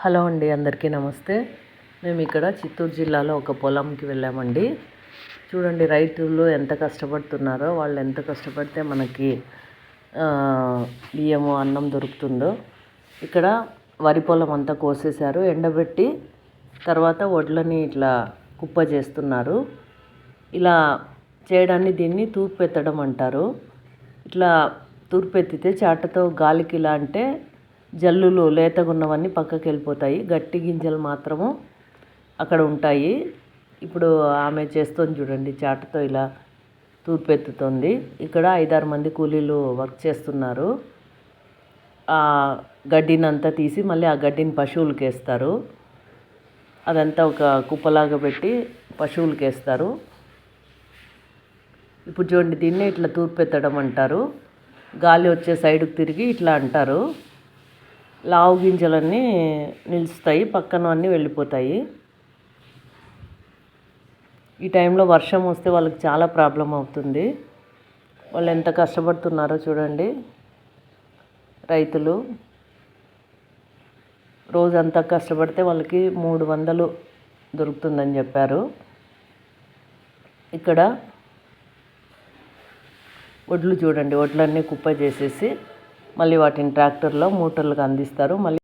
Hello అండి అందరికీ నమస్తే. మేము ఇక్కడ చిత్తూరు జిల్లాలో ఒక పొలంకి వెళ్ళామండి. చూడండి రైతులు ఎంత కష్టపడుతున్నారో వాళ్ళు ఎంత కష్టపడితే మనకి బియ్యము అన్నం దొరుకుతుందో. ఇక్కడ వరి పొలం అంతా కోసేశారు. ఎండబెట్టి తర్వాత వడ్లని ఇట్లా కుప్ప చేస్తున్నారు. ఇలా చేయడాన్ని దీన్ని తూర్పెత్తడం అంటారు. ఇట్లా తూర్పెత్తితే చాటతో గాలికి ఇలా అంటే జల్లులు లేతగా ఉన్నవన్నీ పక్కకి వెళ్ళిపోతాయి గట్టి గింజలు మాత్రము అక్కడ ఉంటాయి. ఇప్పుడు ఆమె చేస్తుంది చూడండి చాటతో ఇలా తూర్పెత్తుతుంది. ఇక్కడ ఐదారు మంది కూలీలు వర్క్ చేస్తున్నారు. ఆ గడ్డినంతా తీసి మళ్ళీ ఆ గడ్డిని పశువులకి వేస్తారు అదంతా ఒక కుప్పలాగా పెట్టి పశువులకి వేస్తారు ఇప్పుడు చూడండి దీన్నే ఇట్లా తూర్పెత్తడం అంటారు. గాలి వచ్చే సైడ్కి తిరిగి ఇట్లా అంటారు. లావు గింజలన్నీ నిలుస్తాయి పక్కన అన్నీ వెళ్ళిపోతాయి. ఈ టైంలో వర్షం వస్తే వాళ్ళకి చాలా ప్రాబ్లం అవుతుంది. వాళ్ళు ఎంత కష్టపడుతున్నారో చూడండి. రైతులు రోజంతా కష్టపడితే వాళ్ళకి మూడు వందలు దొరుకుతుందని చెప్పారు. ఇక్కడ వడ్లు చూడండి వడ్లన్నీ కుప్ప చేసేసి మళ్ళీ వాటిని ట్రాక్టర్లో మోటార్లకు అందిస్తారు. మళ్ళీ